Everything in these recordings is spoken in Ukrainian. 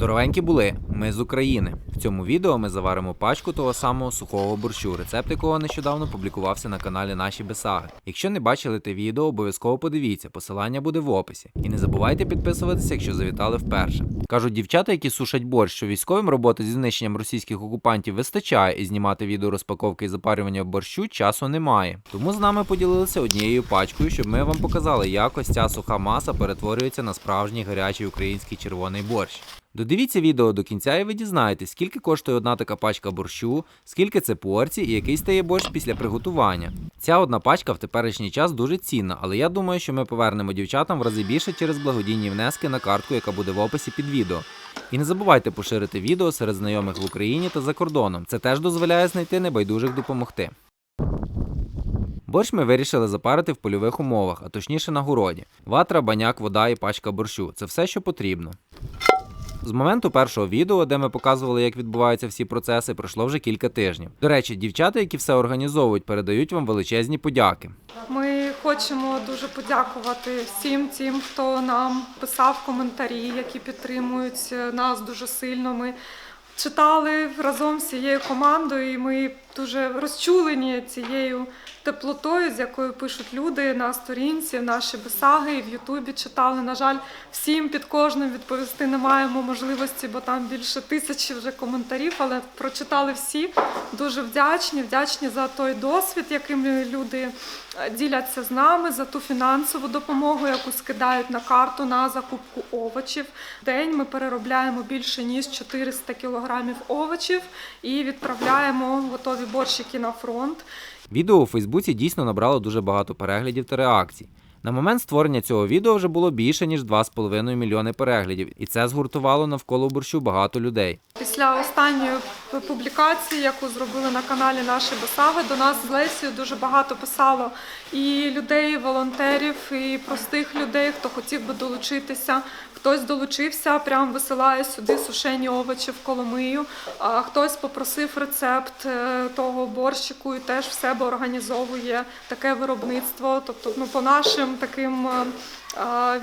Здоровенькі були, ми з України. В цьому відео ми заваримо пачку того самого сухого борщу, рецепт якого нещодавно публікувався на каналі Наші Бесаги. Якщо не бачили те відео, обов'язково подивіться, посилання буде в описі. І не забувайте підписуватися, якщо завітали вперше. Кажуть, дівчата, які сушать борщ, що військовим роботи зі знищенням російських окупантів вистачає, і знімати відео розпаковки і запарювання борщу часу немає. Тому з нами поділилися однією пачкою, щоб ми вам показали, як ось ця суха маса перетворюється на справжній гарячий український червоний борщ. Додивіться відео до кінця, і ви дізнаєтесь, скільки коштує одна така пачка борщу, скільки це порцій і який стає борщ після приготування. Ця одна пачка в теперішній час дуже цінна, але я думаю, що ми повернемо дівчатам в рази більше через благодійні внески на картку, яка буде в описі під відео. І не забувайте поширити відео серед знайомих в Україні та за кордоном. Це теж дозволяє знайти небайдужих допомогти. Борщ ми вирішили запарити в польових умовах, а точніше на городі. Ватра, баняк, вода і пачка борщу це все, що потрібно. З моменту першого відео, де ми показували, як відбуваються всі процеси, пройшло вже кілька тижнів. До речі, дівчата, які все організовують, передають вам величезні подяки. Ми хочемо дуже подякувати всім тим, хто нам писав коментарі, які підтримують е, нас дуже сильно. Ми читали разом з цією командою, і ми дуже розчулені цією теплотою, з якою пишуть люди на сторінці, наші бесаги в Ютубі читали. На жаль, всім під кожним відповісти не маємо можливості, бо там більше тисячі вже коментарів, але прочитали всі. Дуже вдячні, вдячні за той досвід, яким люди е, діляться з нами, за ту фінансову допомогу, яку скидають на карту на закупку овочів. В день ми переробляємо більше ніж 400 кілограмів овочів і відправляємо готові борщики на фронт. Відео у Фейсбуці дійсно набрало дуже багато переглядів та реакцій. На момент створення цього відео вже було більше ніж 2,5 мільйони переглядів, і це згуртувало навколо борщу багато людей. Після останньої публікації, яку зробили на каналі Наші Бесаги, до нас з Лесією дуже багато писало і людей, і волонтерів, і простих людей, хто хотів би долучитися. Хтось долучився, прям висилає сюди сушені овочі в Коломию. А хтось попросив рецепт е, того борщику і теж в себе організовує таке виробництво. Тобто, ну по нашим таким. е,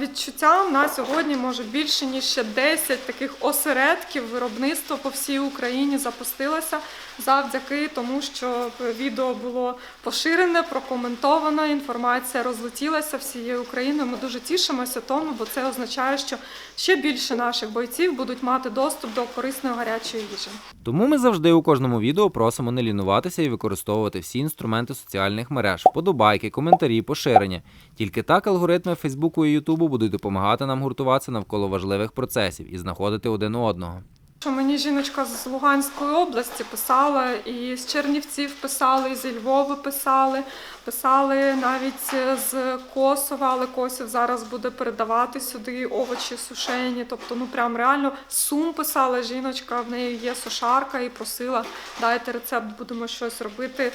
Відчуттям на сьогодні може більше ніж ще 10 таких осередків виробництва по всій Україні запустилося завдяки тому, що відео було поширене, прокоментовано, інформація розлетілася всією Україною. Ми дуже тішимося тому, бо це означає, що ще більше наших бойців будуть мати доступ до корисної гарячої їжі. Тому ми завжди у кожному відео просимо не лінуватися і використовувати всі інструменти соціальних мереж, вподобайки, коментарі, поширення. Тільки так алгоритми Фейсбуку і Ютубу будуть допомагати нам гуртуватися навколо важливих процесів і знаходити один одного. Що мені жіночка з Луганської області писала, і з Чернівців писали, і зі Львова писали, писали навіть з Косова, але Косів зараз буде передавати сюди овочі сушені. Тобто, ну прям реально Сум писала жіночка, в неї є сушарка і просила, дайте рецепт, будемо щось робити.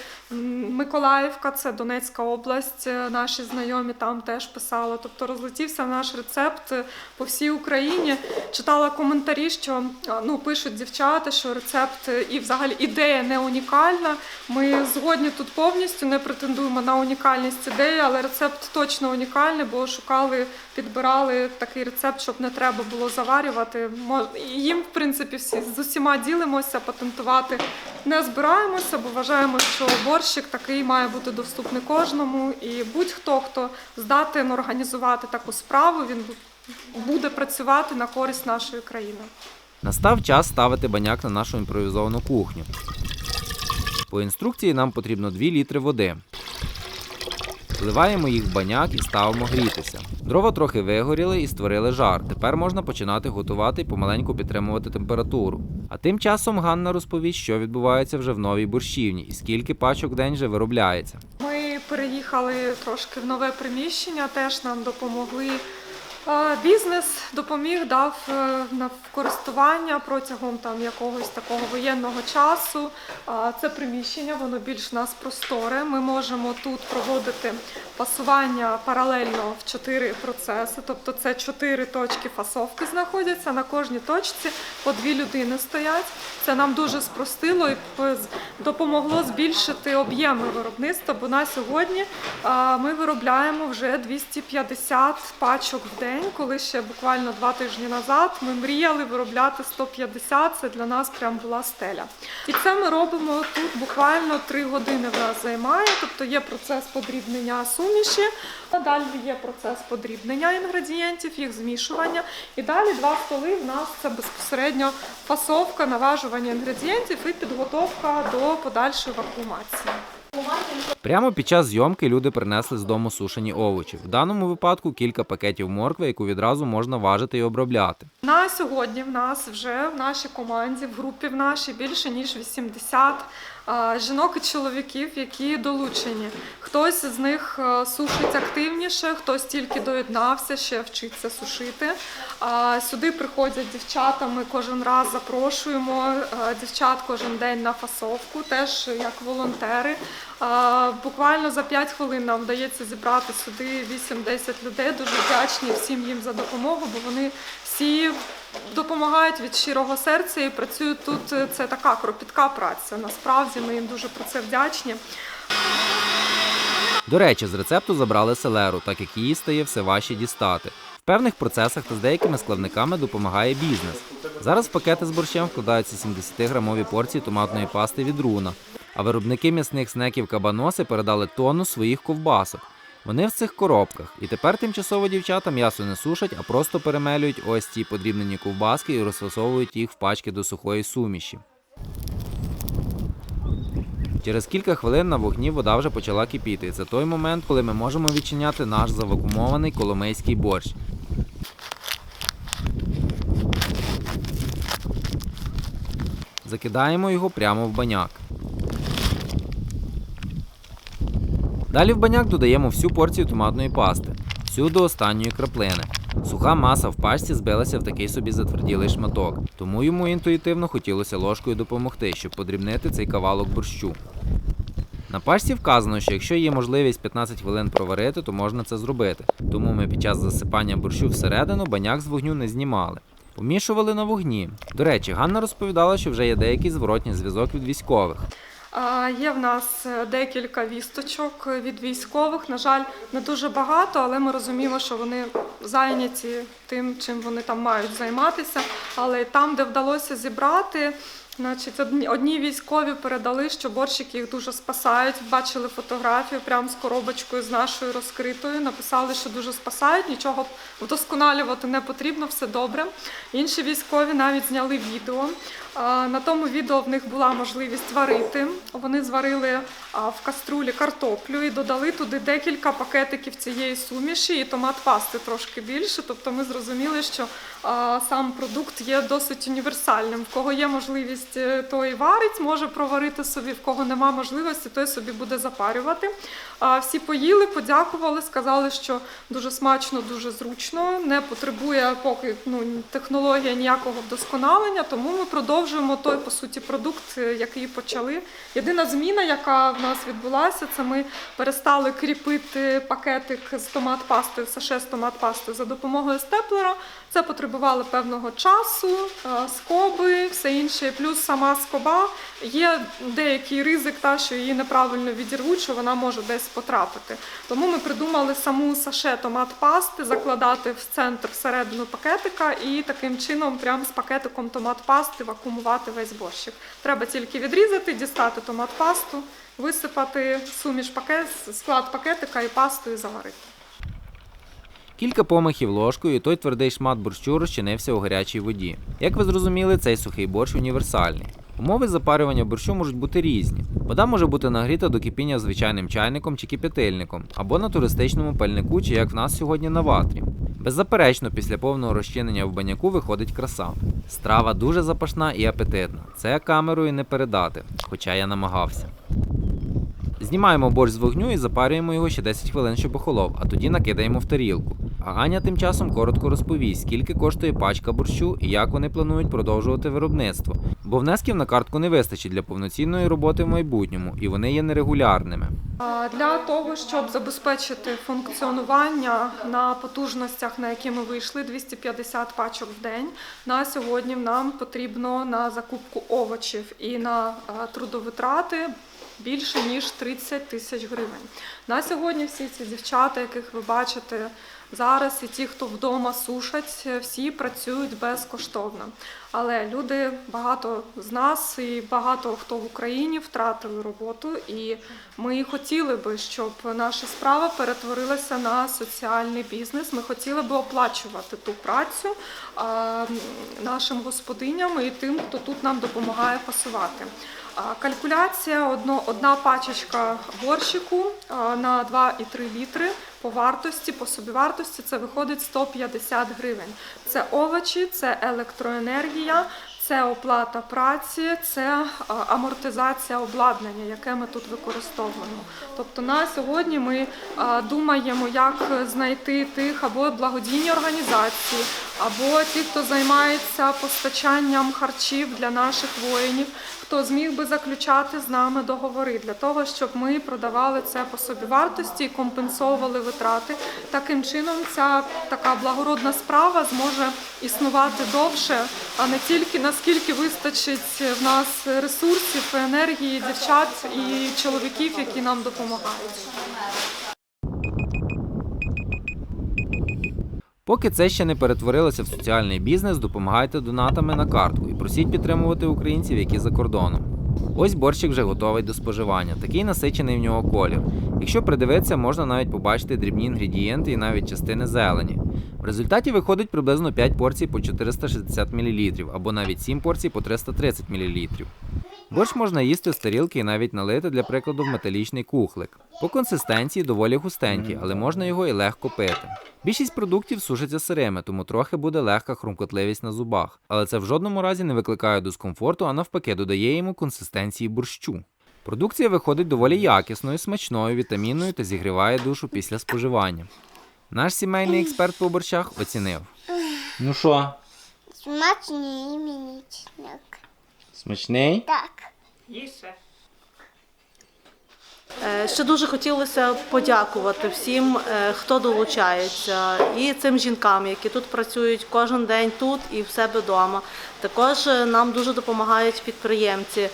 Миколаївка, це Донецька область, е, наші знайомі там теж писали. Тобто розлетівся наш рецепт е, по всій Україні. Читала коментарі, що ну пишуть дівчата, що рецепт е, і взагалі ідея не унікальна. Ми згодні тут повністю не претендуємо на унікальність ідеї, але рецепт точно унікальний, бо шукали, підбирали такий рецепт, щоб не треба було заварювати. Їм, в принципі, всі з усіма ділимося, патентувати не збираємося, бо вважаємо, що борщик такий має бути доступний кожному. І будь-хто, хто здатен організувати таку справу, він буде працювати на користь нашої країни. Настав час ставити баняк на нашу імпровізовану кухню. По інструкції нам потрібно 2 літри води. Вливаємо їх в баняк і ставимо грітися. Дрова трохи вигоріли і створили жар. Тепер можна починати готувати і помаленьку підтримувати температуру. А тим часом Ганна розповість, що відбувається вже в новій борщівні і скільки пачок день вже виробляється. Ми переїхали трошки в нове приміщення, теж нам допомогли. Е, Бізнес допоміг, дав е, на користування протягом там якогось такого воєнного часу. Це приміщення, воно більш нас просторе. Ми можемо тут проводити пасування паралельно в чотири процеси. Тобто це чотири точки фасовки знаходяться. На кожній точці по дві людини стоять. Це нам дуже спростило і допомогло збільшити об'єми виробництва. Бо на сьогодні ми виробляємо вже 250 пачок в день. День, коли ще буквально два тижні назад ми мріяли виробляти 150. Це для нас прям була стеля. І це ми робимо тут буквально 3 години в нас займає. Тобто є процес подрібнення суміші, а далі є процес подрібнення інгредієнтів, їх змішування. І далі два столи в нас це безпосередньо фасовка, наважування інгредієнтів і підготовка до подальшої вакуумації. Прямо під час зйомки люди принесли з дому сушені овочі. В даному випадку кілька пакетів моркви, яку відразу можна важити і обробляти. На сьогодні в нас вже в нашій команді, в групі в нашій більше ніж 80 а, жінок і чоловіків, які долучені. Хтось з них е, сушить активніше, хтось тільки доєднався, ще вчиться сушити. Сюди приходять дівчата. Ми кожен раз запрошуємо е, дівчат кожен день на фасовку, теж як волонтери. Буквально за 5 хвилин нам вдається зібрати сюди 8-10 людей. Дуже вдячні всім їм за допомогу, бо вони всі допомагають від щирого серця і працюють тут. Це така кропітка праця. Насправді ми їм дуже про це вдячні. До речі, з рецепту забрали селеру, так як її стає все важче дістати. В певних процесах та з деякими складниками допомагає бізнес. Зараз в пакети з борщем вкладаються 70-грамові порції томатної пасти від руна. А виробники м'ясних снеків кабаноси передали тонну своїх ковбасок. Вони в цих коробках, і тепер тимчасово дівчата м'ясо не сушать, а просто перемелюють ось ці подрібнені ковбаски і розфасовують їх в пачки до сухої суміші. Через кілька хвилин на вогні вода вже почала кипіти. Це той момент, коли ми можемо відчиняти наш завакумований коломийський борщ. Закидаємо його прямо в баняк. Далі в баняк додаємо всю порцію томатної пасти, всю до останньої краплини. Суха маса в пачці збилася в такий собі затверділий шматок, тому йому інтуїтивно хотілося ложкою допомогти, щоб подрібнити цей кавалок борщу. На пачці вказано, що якщо є можливість 15 хвилин проварити, то можна це зробити. Тому ми під час засипання борщу всередину баняк з вогню не знімали. Помішували на вогні. До речі, Ганна розповідала, що вже є деякий зворотній зв'язок від військових. Є в нас е, декілька вісточок від військових. На жаль, не дуже багато, але ми розуміємо, що вони зайняті тим, чим вони там мають займатися. Але там, де вдалося зібрати, значить, одні військові передали, що борщики їх дуже спасають. Бачили фотографію прямо з коробочкою з нашою розкритою. Написали, що дуже спасають, нічого вдосконалювати не потрібно, все добре. Інші військові навіть зняли відео. На тому відео в них була можливість варити. Вони зварили в каструлі картоплю і додали туди декілька пакетиків цієї суміші і томат пасти трошки більше. Тобто ми зрозуміли, що сам продукт є досить універсальним. В кого є можливість, е, той варить, може проварити собі, в кого нема можливості, той собі буде запарювати. Всі поїли, подякували, сказали, що дуже смачно, дуже зручно, не потребує поки ну, технологія ніякого вдосконалення, тому ми продовжуємо той по суті продукт, е, який почали. Єдина зміна, яка в нас відбулася, це ми перестали кріпити пакетик з томат-пастою, саше з томат-пастою за допомогою степлера. Це потребувало певного часу, е, скоби, все інше. Плюс сама скоба є деякий ризик, та що її неправильно відірвуть, що вона може десь потрапити. Тому ми придумали саму саше томат пасти, закладати в центр всередину пакетика і таким чином, прямо з пакетиком томат пасти, вакуумувати весь борщик. Треба тільки відрізати, дістати томат пасту, висипати суміш пакет, склад пакетика і пасту і заварити. Кілька помахів ложкою, і той твердий шмат борщу розчинився у гарячій воді. Як ви зрозуміли, цей сухий борщ універсальний. Умови запарювання борщу можуть бути різні. Вода може бути нагріта до кипіння звичайним чайником чи кипятильником, або на туристичному пальнику, чи як в нас сьогодні на ватрі. Беззаперечно, після повного розчинення в баняку виходить краса. Страва дуже запашна і апетитна. Це камерою не передати, хоча я намагався. Знімаємо борщ з вогню і запарюємо його ще 10 хвилин, щоб охолов, а тоді накидаємо в тарілку. А Аня тим часом коротко розповість, скільки коштує пачка борщу і як вони планують продовжувати виробництво. Бо внесків на картку не вистачить для повноцінної роботи в майбутньому, і вони є нерегулярними. Для того, щоб забезпечити функціонування на потужностях, на які ми вийшли, 250 пачок в день. На сьогодні нам потрібно на закупку овочів і на трудовитрати більше ніж 30 тисяч гривень. На сьогодні всі ці дівчата, яких ви бачите Зараз і ті, хто вдома сушать, всі працюють безкоштовно. Але люди, багато з нас і багато хто в Україні втратили роботу, і ми хотіли би, щоб наша справа перетворилася на соціальний бізнес. Ми хотіли би оплачувати ту працю нашим господиням і тим, хто тут нам допомагає пасувати. А, Калькуляція одна пачечка борщику а, на 2,3 літри по вартості, по собівартості це виходить 150 гривень. Це овочі, це електроенергія, це оплата праці, це амортизація обладнання, яке ми тут використовуємо. Тобто на сьогодні ми думаємо, як знайти тих або благодійні організації, або ті, хто займається постачанням харчів для наших воїнів, хто зміг би заключати з нами договори для того, щоб ми продавали це по собівартості і компенсовували витрати. Таким чином, ця така благородна справа зможе існувати довше, а не тільки наскільки вистачить в нас ресурсів, енергії, дівчат і чоловіків, які нам допомагають. Поки це ще не перетворилося в соціальний бізнес, допомагайте донатами на картку і просіть підтримувати українців, які за кордоном. Ось борщик вже готовий до споживання. Такий насичений в нього колір. Якщо придивитися, можна навіть побачити дрібні інгредієнти і навіть частини зелені. В результаті виходить приблизно 5 порцій по 460 мл або навіть 7 порцій по 330 мл. Борщ можна їсти з тарілки і навіть налити, для прикладу, в металічний кухлик. По консистенції доволі густенький, але можна його і легко пити. Більшість продуктів сушаться сирими, тому трохи буде легка хрумкотливість на зубах, але це в жодному разі не викликає дискомфорту, а навпаки додає йому консистенції борщу. Продукція виходить доволі якісною, смачною, вітамінною та зігріває душу після споживання. Наш сімейний експерт по борщах оцінив. Ну що, Смачний мінічник. Смачний? Так. Е, Ще дуже хотілося подякувати всім, е, хто долучається, і цим жінкам, які тут працюють кожен день тут і в себе вдома. Також е, нам дуже допомагають підприємці.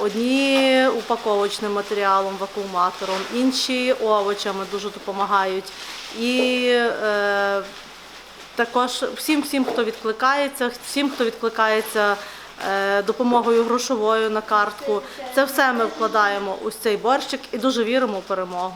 Одні упаковочним матеріалом, вакууматором, інші овочами дуже допомагають. І е, також всім, всім, хто відкликається, всім, хто відкликається допомогою грошовою на картку. Це все ми вкладаємо у цей борщик і дуже віримо в перемогу.